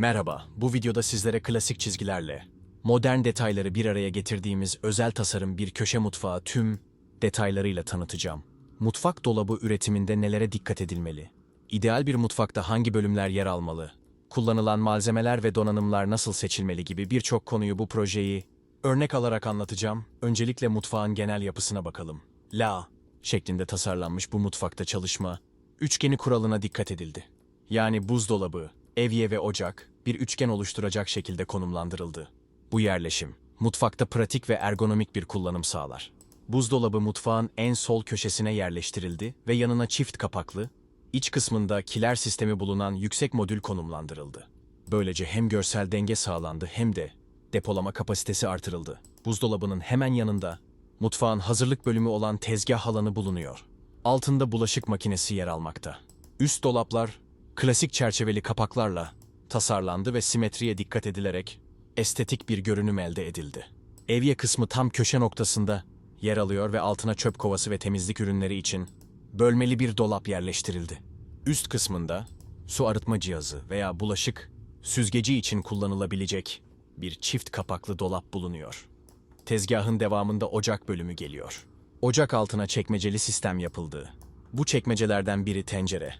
Merhaba, bu videoda sizlere klasik çizgilerle, modern detayları bir araya getirdiğimiz özel tasarım bir köşe mutfağı tüm detaylarıyla tanıtacağım. Mutfak dolabı üretiminde nelere dikkat edilmeli? İdeal bir mutfakta hangi bölümler yer almalı? Kullanılan malzemeler ve donanımlar nasıl seçilmeli gibi birçok konuyu bu projeyi örnek alarak anlatacağım. Öncelikle mutfağın genel yapısına bakalım. La şeklinde tasarlanmış bu mutfakta çalışma, üçgeni kuralına dikkat edildi. Yani buzdolabı, evye ve ocak bir üçgen oluşturacak şekilde konumlandırıldı. Bu yerleşim, mutfakta pratik ve ergonomik bir kullanım sağlar. Buzdolabı mutfağın en sol köşesine yerleştirildi ve yanına çift kapaklı, iç kısmında kiler sistemi bulunan yüksek modül konumlandırıldı. Böylece hem görsel denge sağlandı hem de depolama kapasitesi artırıldı. Buzdolabının hemen yanında mutfağın hazırlık bölümü olan tezgah alanı bulunuyor. Altında bulaşık makinesi yer almakta. Üst dolaplar klasik çerçeveli kapaklarla tasarlandı ve simetriye dikkat edilerek estetik bir görünüm elde edildi. Evye kısmı tam köşe noktasında yer alıyor ve altına çöp kovası ve temizlik ürünleri için bölmeli bir dolap yerleştirildi. Üst kısmında su arıtma cihazı veya bulaşık süzgeci için kullanılabilecek bir çift kapaklı dolap bulunuyor. Tezgahın devamında ocak bölümü geliyor. Ocak altına çekmeceli sistem yapıldı. Bu çekmecelerden biri tencere,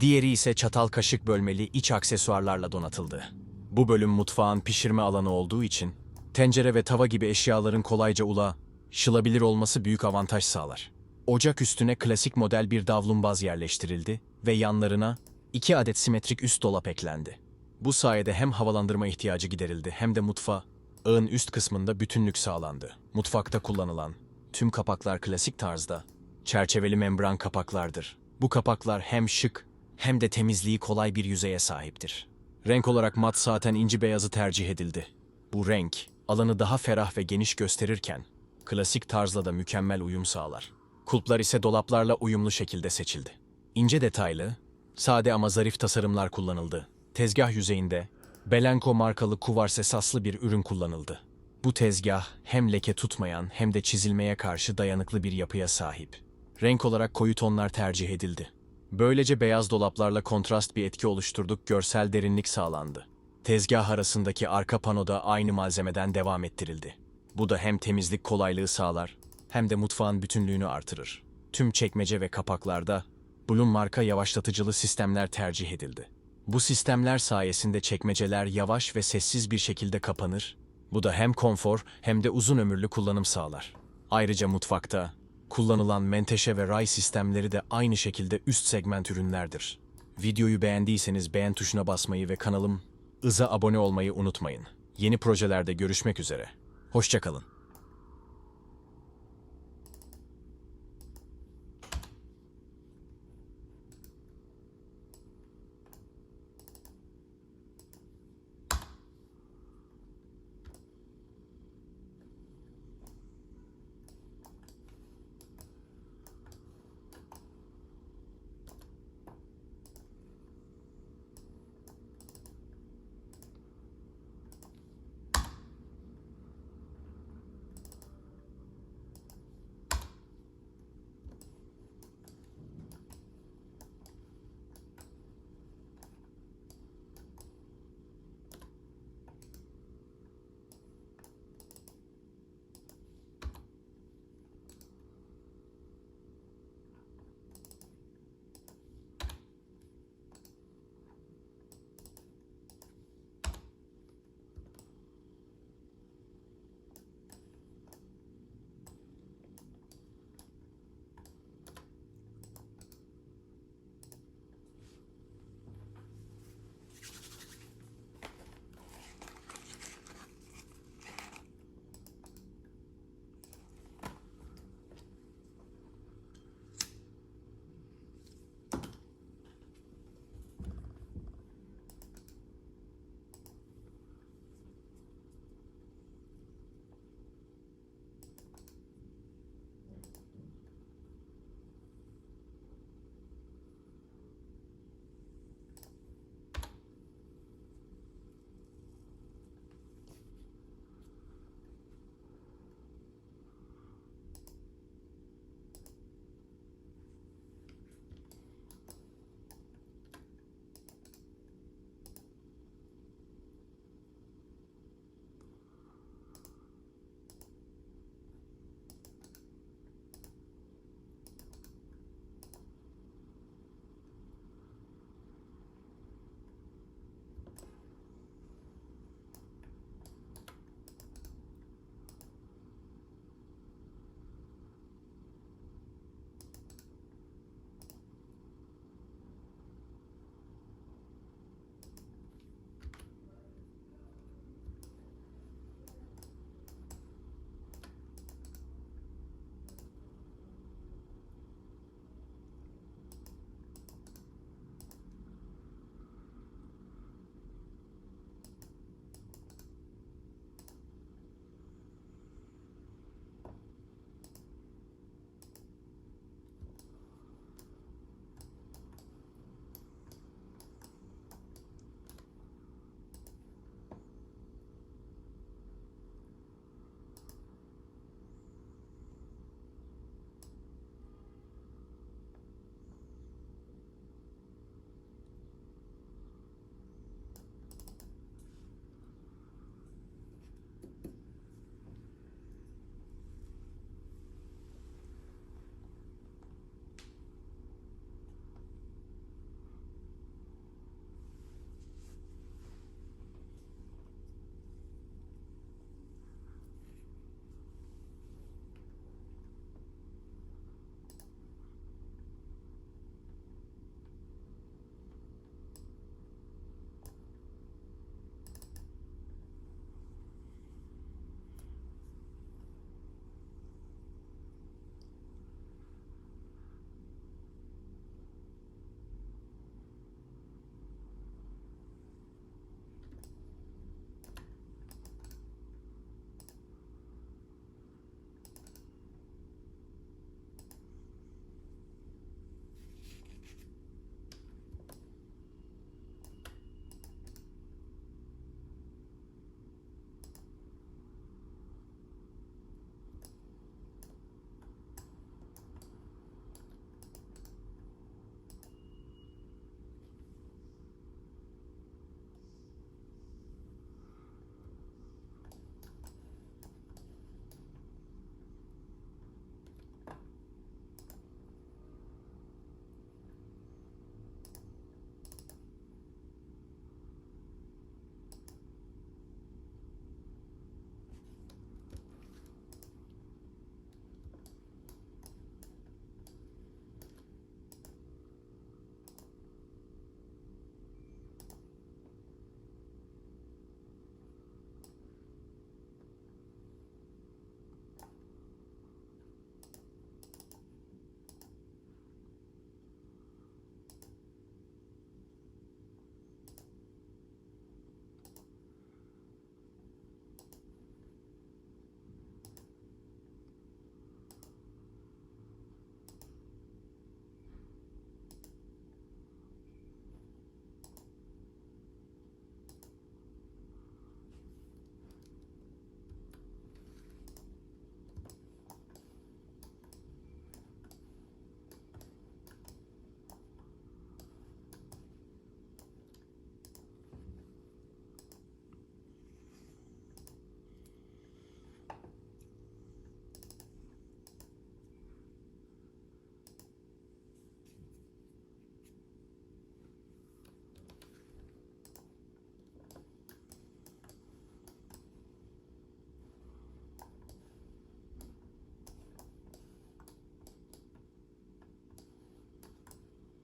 diğeri ise çatal kaşık bölmeli iç aksesuarlarla donatıldı. Bu bölüm mutfağın pişirme alanı olduğu için tencere ve tava gibi eşyaların kolayca ulaşılabilir olması büyük avantaj sağlar. Ocak üstüne klasik model bir davlumbaz yerleştirildi ve yanlarına iki adet simetrik üst dolap eklendi. Bu sayede hem havalandırma ihtiyacı giderildi hem de mutfağa Ağın üst kısmında bütünlük sağlandı. Mutfakta kullanılan tüm kapaklar klasik tarzda çerçeveli membran kapaklardır. Bu kapaklar hem şık hem de temizliği kolay bir yüzeye sahiptir. Renk olarak mat saten inci beyazı tercih edildi. Bu renk alanı daha ferah ve geniş gösterirken klasik tarzla da mükemmel uyum sağlar. Kulplar ise dolaplarla uyumlu şekilde seçildi. İnce detaylı, sade ama zarif tasarımlar kullanıldı. Tezgah yüzeyinde Belenko markalı kuvars esaslı bir ürün kullanıldı. Bu tezgah hem leke tutmayan hem de çizilmeye karşı dayanıklı bir yapıya sahip. Renk olarak koyu tonlar tercih edildi. Böylece beyaz dolaplarla kontrast bir etki oluşturduk, görsel derinlik sağlandı. Tezgah arasındaki arka panoda aynı malzemeden devam ettirildi. Bu da hem temizlik kolaylığı sağlar hem de mutfağın bütünlüğünü artırır. Tüm çekmece ve kapaklarda Bloom marka yavaşlatıcılı sistemler tercih edildi. Bu sistemler sayesinde çekmeceler yavaş ve sessiz bir şekilde kapanır. Bu da hem konfor hem de uzun ömürlü kullanım sağlar. Ayrıca mutfakta kullanılan menteşe ve ray sistemleri de aynı şekilde üst segment ürünlerdir. Videoyu beğendiyseniz beğen tuşuna basmayı ve kanalım Iza abone olmayı unutmayın. Yeni projelerde görüşmek üzere. Hoşçakalın.